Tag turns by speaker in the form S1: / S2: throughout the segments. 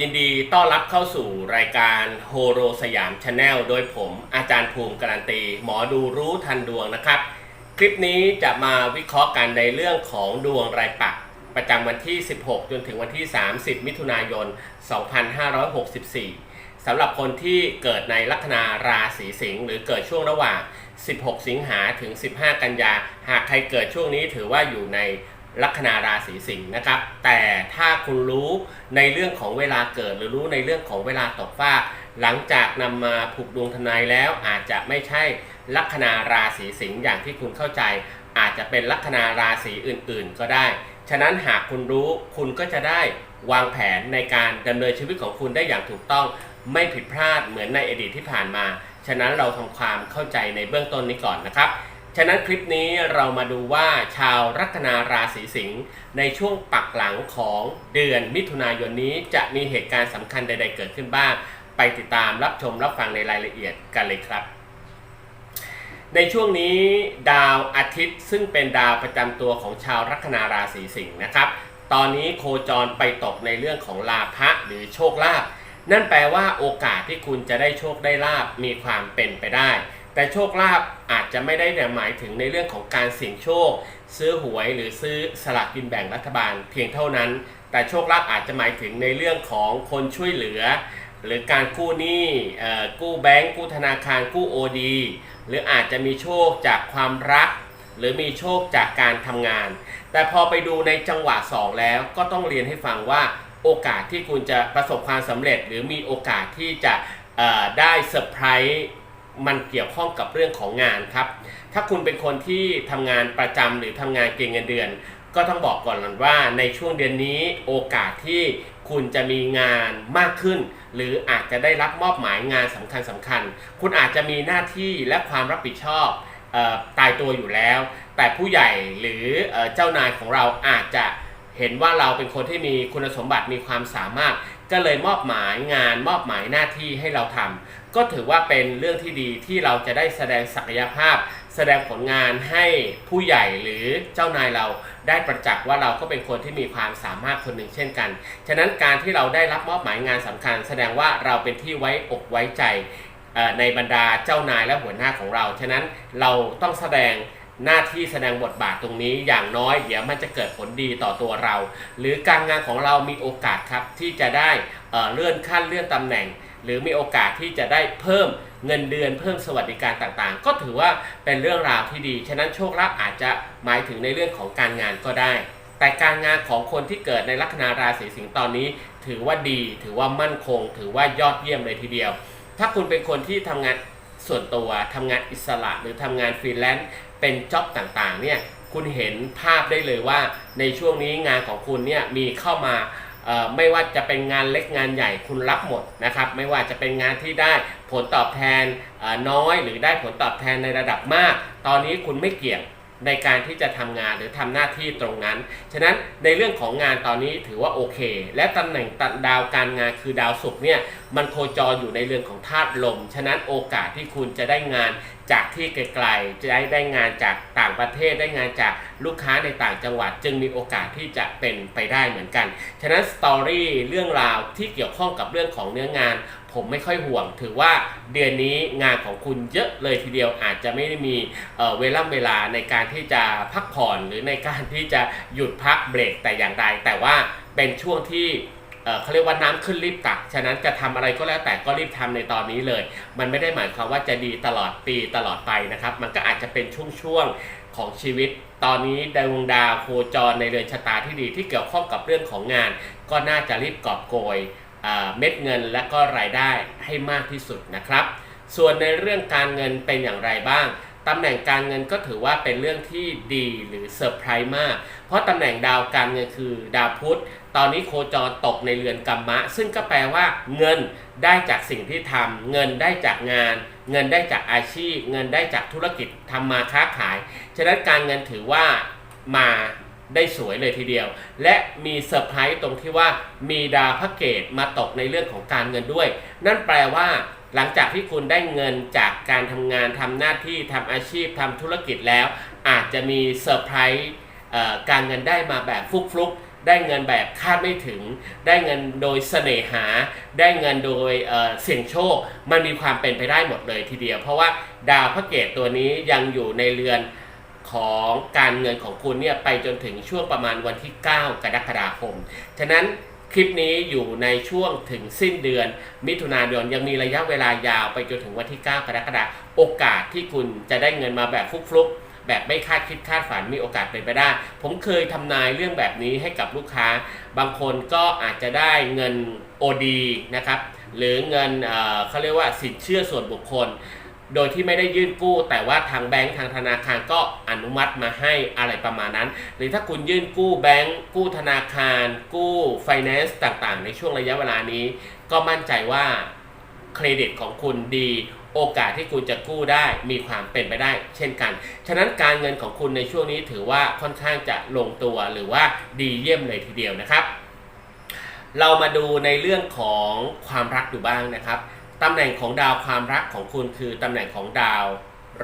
S1: ยินดีต้อนรับเข้าสู่รายการโฮโรสยามชาแนลโดยผมอาจารย์ภูมิการันตี หมอดูรู้ทันดวงนะครับ คลิปนี้จะมาวิเคราะห์กันในเรื่องของดวงรายปักประจำวันที่ 16 จนถึงวันที่ 30 มิถุนายน 2564 สำหรับคนที่เกิดในลัคนาราศีสิงห์หรือเกิดช่วงระหว่าง 16 สิงหาถึง 15 กันยา หากใครเกิดช่วงนี้ถือว่าอยู่ใน ลัคนาราศีสิงห์นะครับ แต่ถ้าคุณรู้ในเรื่องของเวลาเกิดหรือรู้ในเรื่องของเวลาตกฟ้า หลังจากนำมาผูกดวงทนายแล้วอาจจะไม่ใช่ลัคนาราศีสิงห์อย่างที่คุณเข้าใจ อาจจะเป็นลัคนาราศีอื่นๆ ก็ได้ ฉะนั้นหากคุณรู้คุณก็จะได้วางแผนในการดำเนินชีวิตของคุณได้อย่างถูกต้อง ไม่ผิดพลาดเหมือนในอดีตที่ผ่านมา ฉะนั้นเราทำความเข้าใจในเบื้องต้นนี้ก่อนนะครับ ฉะนั้นคลิปนี้เรามาดูว่าชาวลัคนาราศีสิงห์ในช่วงปักหลังของเดือนมิถุนายนนี้จะมีเหตุการณ์สำคัญใด ๆ เกิดขึ้นบ้าง ไปติดตามรับชมรับฟังในรายละเอียดกันเลยครับ ในช่วงนี้ดาวอาทิตย์ซึ่งเป็นดาวประจำตัวของชาวลัคนาราศีสิงห์นะครับ ตอนนี้โคจรไปตกในเรื่องของลาภะหรือโชคลาภนั่นแปลว่าโอกาสที่คุณจะได้โชคได้ลาบมีความเป็นไปได้ แต่โชคลาภ อาจจะไม่ได้หมายถึงในเรื่องของการเสี่ยงโชค ซื้อหวยหรือซื้อสลากกินแบ่งรัฐบาลเพียงเท่านั้น แต่โชคลาภอาจจะหมายถึงในเรื่องของคนช่วยเหลือ หรือการกู้หนี้กู้แบงก์กู้ธนาคารกู้ OD หรืออาจจะมีโชคจากความรัก หรือมีโชคจากการทำงาน แต่พอไปดูในจังหวะ 2 แล้วก็ต้องเรียนให้ฟังว่าโอกาสที่คุณจะประสบความสำเร็จ หรือมีโอกาสที่จะได้เซอร์ไพรส์ มันเกี่ยวข้องกับเรื่องของงานครับ ถ้าคุณเป็นคนที่ทำงานประจำหรือทำงานเก่งเงินเดือน ก็ต้องบอกก่อนเลว่าในช่วงเดือนนี้โอกาสที่คุณจะมีงานมากขึ้น หรืออาจจะได้รับมอบหมายงานสำคัญสำคัญๆคุณอาจจะมีหน้าที่และความรับผิดชอบออตายตัวอยู่แล้ว แต่ผู้ใหญ่หรือเออเจ้านายของเราอาจจะเห็นว่าเราเป็นคนที่มีคุณสมบัติมีความสามารถ ก็เลยมอบหมายงานมอบหมายหน้าที่ให้เราทำ ก็ถือว่าเป็นเรื่องที่ดีที่เราจะได้แสดงศักยภาพ แสดงผลงานให้ผู้ใหญ่หรือเจ้านายเราได้ประจักษ์ว่าเราก็เป็นคนที่มีความสามารถคนหนึ่งเช่นกัน ฉะนั้นการที่เราได้รับมอบหมายงานสำคัญ แสดงว่าเราเป็นที่ไว้อกไว้ใจในบรรดาเจ้านายและหัวหน้าของเรา ฉะนั้นเราต้องแสดงหน้าที่แสดงบทบาทตรงนี้อย่างน้อยเดี๋ยวมันจะเกิดผลดีต่อตัวเรา หรือการงานของเรามีโอกาสครับที่จะได้เอ่อเลื่อนขั้นเลื่อนตำแหน่ง หรือมีโอกาสที่จะได้เพิ่มเงินเดือนเพิ่มสวัสดิการต่างๆ ก็ถือว่าเป็นเรื่องราวที่ดี ฉะนั้นโชคลาภอาจจะหมายถึงในเรื่องของการงานก็ได้ แต่การงานของคนที่เกิดในลัคนาราศีสิงห์ตอนนี้ ถือว่าดี ถือว่ามั่นคง ถือว่ายอดเยี่ยมเลยทีเดียว ถ้าคุณเป็นคนที่ทำงานส่วนตัวทำงานอิสระหรือทำงานฟรีแลนซ์เป็นจ็อบต่างๆเนี่ยคุณเห็นภาพได้เลยว่าในช่วงนี้งานของคุณเนี่ยมีเข้ามา ไม่ว่าจะเป็นงานเล็กงานใหญ่คุณรับหมดนะครับ ไม่ว่าจะเป็นงานที่ได้ผลตอบแทนน้อยหรือได้ผลตอบแทนในระดับมาก ตอนนี้คุณไม่เกี่ยง ในการที่จะทำงานหรือทำหน้าที่ตรงนั้น ฉะนั้นในเรื่องของงานตอนนี้ถือว่าโอเค และตำแหน่งดาวการงานคือดาวศุกร์เนี่ยมันโคจรอยู่ในเรื่อนของธาตุลม ฉะนั้นโอกาสที่คุณจะได้งานจากที่ไกลๆจะได้ได้งานจากต่างประเทศได้งานจากลูกค้าในต่างจังหวัด จึงมีโอกาสที่จะเป็นไปได้เหมือนกัน ฉะนั้นสตอรี่เรื่องราวที่เกี่ยวข้องกับเรื่องของเนื้องาน ผมไม่ค่อยห่วง ถือว่าเดือนนี้งานของคุณเยอะเลยทีเดียวอาจจะไม่ได้มีเเวลาเวลาในการที่จะพักผ่อนหรือในการที่จะหยุดพักเบรกแต่อย่างใดแต่ว่าเป็นช่วงที่เขาเรียกว่าน้ำขึ้นรีบตัก ฉะนั้นจะทำอะไรก็แล้วแต่ก็รีบทำในตอนนี้เลย มันไม่ได้หมายความว่าจะดีตลอดปีตลอดไปนะครับ มันก็อาจจะเป็นช่วงๆของชีวิต ตอนนี้ดวงดาวโคจรในเรือนชะตาที่ดีที่เกี่ยวข้องกับเรื่องของงาน ก็น่าจะรีบกอบโกย เม็ดเงินและก็รายได้ให้มากที่สุดนะครับ ส่วนในเรื่องการเงินเป็นอย่างไรบ้างตำแหน่งการเงินก็ถือว่าเป็นเรื่องที่ดีหรือเซอร์ไพรส์มาก เพราะตำแหน่งดาวการเงินคือดาวพุธ ตอนนี้โคจรตกในเรือนกรรมะ ซึ่งก็แปลว่าเงินได้จากสิ่งที่ทำเงินได้จากงาน เงินได้จากอาชีพ เงินได้จากธุรกิจทำมาค้าขาย ฉะนั้นการเงินถือว่ามา ได้สวยเลยทีเดียว และมีเซอร์ไพรส์ตรงที่ว่ามีดาวพระเกตมาตกในเรื่องของการเงินด้วย นั่นแปลว่า หลังจากที่คุณได้เงินจากการทำงานทำหน้าที่ทำอาชีพทำธุรกิจแล้ว อาจจะมีเซอร์ไพรส์การเงินได้มาแบบฟลุกได้เงินแบบคาดไม่ถึง ได้เงินโดยเสน่หา ได้เงินโดยเเสี่ยงโชค มันมีความเป็นไปได้หมดเลยทีเดียว เพราะว่าดาวพระเกตตัวนี้ยังอยู่ในเรือน ของการเงินของคุณเนี่ยไปจนถึงช่วงประมาณวันที่ 9 กรกฎาคม ฉะนั้นคลิปนี้อยู่ในช่วงถึงสิ้นเดือน มิถุนายนยังมีระยะเวลายาวไปจนถึงวันที่ 9 กรกฎาคมโอกาสที่คุณจะได้เงินมาแบบฟลุกๆ แบบไม่คาดคิดคาดฝันมีโอกาสเป็นไปได้ ผมเคยทำนายเรื่องแบบนี้ให้กับลูกค้า บางคนก็อาจจะได้เงิน OD นะครับหรือเงินเเขาเรียกว่าสินเชื่อส่วนบุคคล โดยที่ไม่ได้ยื่นกู้ แต่ว่าทางแบงก์ทางธนาคารก็อนุมัติมาให้อะไรประมาณนั้น หรือถ้าคุณยื่นกู้แบงก์กู้ธนาคาร กู้ไฟแนนซ์ต่างๆ ในช่วงระยะเวลานี้ ก็มั่นใจว่าเครดิตของคุณดี โอกาสที่คุณจะกู้ได้มีความเป็นไปได้ เช่นกัน ฉะนั้นการเงินของคุณในช่วงนี้ถือว่าค่อนข้างจะลงตัวหรือว่าดีเยี่ยมเลยทีเดียวนะครับ เรามาดูในเรื่องของความรักดูบ้างนะครับ ตำแหน่งของดาวความรักของคุณคือตำแหน่งของดาว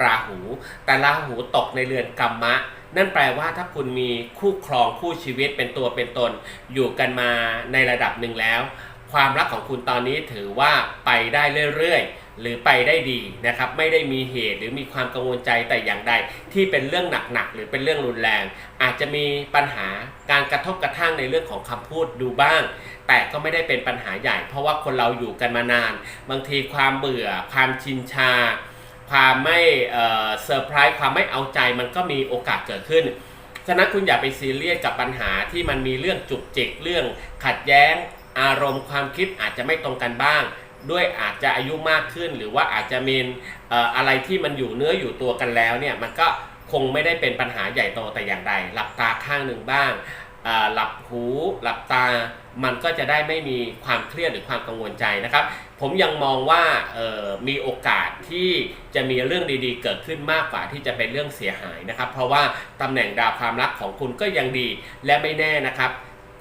S1: ราหู แต่ราหูตกในเรือนกรรมะ นั่นแปลว่าถ้าคุณมีคู่ครองคู่ชีวิตเป็นตัวเป็นตน อยู่กันมาในระดับหนึ่งแล้ว ความรักของคุณตอนนี้ถือว่าไปได้เรื่อยๆ หรือไปได้ดีนะครับไม่ได้มีเหตุหรือมีความกังวลใจแต่อย่างใด ที่เป็นเรื่องหนักๆหรือเป็นเรื่องรุนแรง อาจจะมีปัญหาการกระทบกระทั่งในเรื่องของคำพูดดูบ้าง แต่ก็ไม่ได้เป็นปัญหาใหญ่ เพราะว่าคนเราอยู่กันมานาน บางทีความเบื่อ ความชินชา ความไม่เอ่อเซอร์ไพรส์ความไม่เอาใจมันก็มีโอกาสเกิดขึ้นฉะนั้นคุณอย่าไปซีเรียสกับปัญหาที่มันมีเรื่องจุกจิกเรื่องขัดแย้ง อารมณ์ความคิดอาจจะไม่ตรงกันบ้าง ด้วยอาจจะอายุมากขึ้น หรือว่าอาจจะมีอะไรที่มันอยู่เนื้ออยู่ตัวกันแล้วเนี่ยมันก็คงไม่ได้เป็นปัญหาใหญ่โตแต่อย่างใด หลับตาข้างหนึ่งบ้างหลับหูหลับตามันก็จะได้ไม่มีความเครียดหรือความกังวลใจนะครับ ผมยังมองว่ามีโอกาสที่จะมีเรื่องดีๆ เกิดขึ้นมากกว่าที่จะเป็นเรื่องเสียหายนะครับ เพราะว่าตำแหน่งดาวความรักของคุณก็ยังดีและไม่แน่นะครับ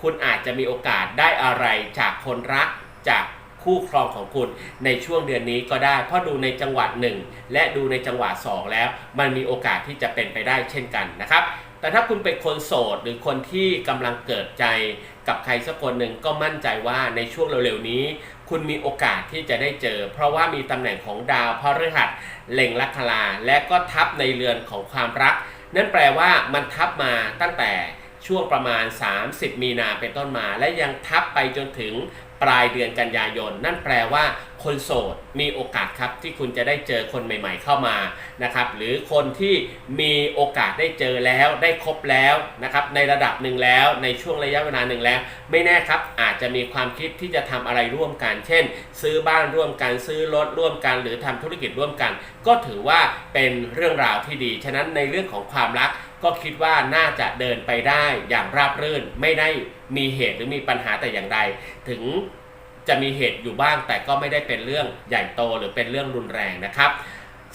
S1: คุณอาจจะมีโอกาสได้อะไรจากคนรักจาก คู่ครองของคุณในช่วงเดือนนี้ก็ได้ เพราะดูในจังหวะหนึ่งและดูในจังหวะสองแล้ว มันมีโอกาสที่จะเป็นไปได้เช่นกันนะครับแต่ถ้าคุณเป็นคนโสดหรือคนที่กำลังเกิดใจกับใครสักคนหนึ่งก็มั่นใจว่าในช่วงเร็วๆนี้ คุณมีโอกาสที่จะได้เจอ เพราะว่ามีตำแหน่งของดาวพฤหัสเล็งลัคนาและก็ทับในเรือนของความรัก นั่นแปลว่ามันทับมาตั้งแต่ช่วงประมาณ 30 มีนาเป็นต้นมา และยังทับไปจนถึง ปลายเดือนกันยายน นั่นแปลว่าคนโสดมีโอกาสครับที่คุณจะได้เจอคนใหม่ ๆ เข้ามานะครับหรือคนที่มีโอกาสได้เจอแล้วได้คบแล้วนะครับในระดับหนึ่งแล้วในช่วงระยะเวลาหนึ่งแล้ว ไม่แน่ครับอาจจะมีความคิดที่จะทำอะไรร่วมกัน เช่น ซื้อบ้านร่วมกันซื้อรถร่วมกัน หรือทำธุรกิจร่วมกัน ก็ถือว่าเป็นเรื่องราวที่ดี ฉะนั้นในเรื่องของความรักก็คิดว่าน่าจะเดินไปได้อย่างราบรื่นไม่ได้ มีเหตุหรือมีปัญหาแต่อย่างใด ถึงจะมีเหตุอยู่บ้างแต่ก็ไม่ได้เป็นเรื่องใหญ่โตหรือเป็นเรื่องรุนแรงนะครับ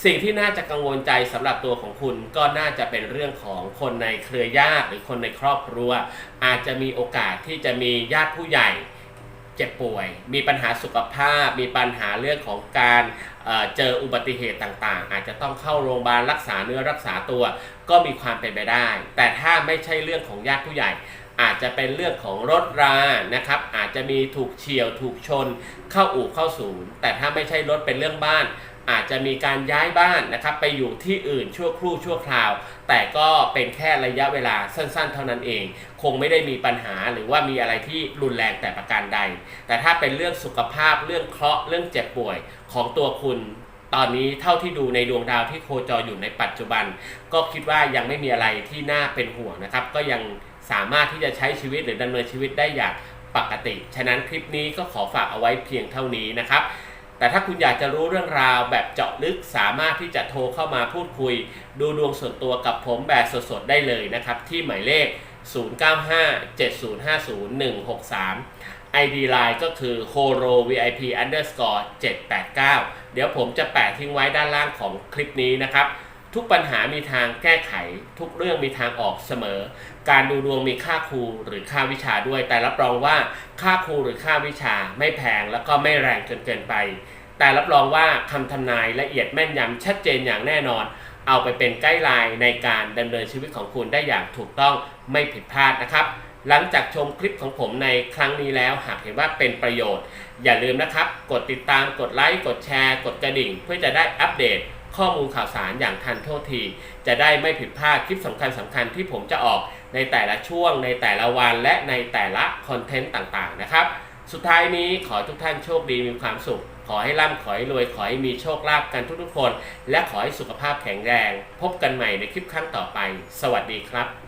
S1: สิ่งที่น่าจะกังวลใจสำหรับตัวของคุณก็น่าจะเป็นเรื่องของคนในเครือญาติหรือคนในครอบครัว อาจจะมีโอกาสที่จะมีญาติผู้ใหญ่เจ็บป่วย มีปัญหาสุขภาพ มีปัญหาเรื่องของการเเจออุบัติเหตุต่างๆ อาจจะต้องเข้าโรงพยาบาลรักษาเนื้อรักษาตัวก็มีความเป็นไปได้ แต่ถ้าไม่ใช่เรื่องของญาติผู้ใหญ่ อาจจะเป็นเรื่องของรถรานะครับ อาจจะมีถูกเฉียวถูกชน เข้าอู่เข้าศูนย์ แต่ถ้าไม่ใช่รถเป็นเรื่องบ้าน อาจจะมีการย้ายบ้านนะครับ ไปอยู่ที่อื่นชั่วครู่ชั่วคราว แต่ก็เป็นแค่ระยะเวลาสั้นๆ เท่านั้นเอง คงไม่ได้มีปัญหาหรือว่ามีอะไรที่รุนแรงแต่ประการใด แต่ถ้าเป็นเรื่องสุขภาพเรื่องเคราะห์เรื่องเจ็บป่วยของตัวคุณตอนนี้เท่าที่ดูในดวงดาวที่โคจรอยู่ในปัจจุบัน ก็คิดว่ายังไม่มีอะไรที่น่าเป็นห่วงนะครับ ก็ยัง สามารถที่จะใช้ชีวิตหรือดำเนินชีวิตได้อย่างปกติ ฉะนั้นคลิปนี้ก็ขอฝากเอาไว้เพียงเท่านี้นะครับ แต่ถ้าคุณอยากจะรู้เรื่องราวแบบเจาะลึกสามารถที่จะโทรเข้ามาพูดคุย ดูดวงส่วนตัวกับผมแบบสดๆได้เลยนะครับ ที่หมายเลข 0957050163 ID Line ก็คือ horo vip underscore 789 เดี๋ยวผมจะแปะทิ้งไว้ด้านล่างของคลิปนี้นะครับ ทุกปัญหามีทางแก้ไข ทุกเรื่องมีทางออกเสมอ การดูดวงมีค่าครูหรือค่าวิชาด้วย แต่รับรองว่าค่าครูหรือค่าวิชาไม่แพงแล้วก็ไม่แรงจนเกินไป แต่รับรองว่าคำทำนายละเอียดแม่นยำชัดเจนอย่างแน่นอน เอาไปเป็นไกด์ไลน์ในการดำเนินชีวิตของคุณได้อย่างถูกต้องไม่ผิดพลาดนะครับ หลังจากชมคลิปของผมในครั้งนี้แล้วหากเห็นว่าเป็นประโยชน์ อย่าลืมนะครับ กดติดตามกดไลค์กดแชร์ กดกระดิ่ง เพื่อจะได้อัปเดต ข้อมูลข่าวสารอย่างทันท่วงที จะได้ไม่ผิดพลาดคลิปสำคัญสำคัญที่ผมจะออกในแต่ละช่วงในแต่ละวันและในแต่ละคอนเทนต์ต่างๆนะครับ สุดท้ายนี้ขอให้ทุกท่านโชคดีมีความสุข ขอให้ร่ำขอให้รวยขอให้มีโชคลาภกันทุกๆคน และขอให้สุขภาพแข็งแรง พบกันใหม่ในคลิปครั้งต่อไป สวัสดีครับ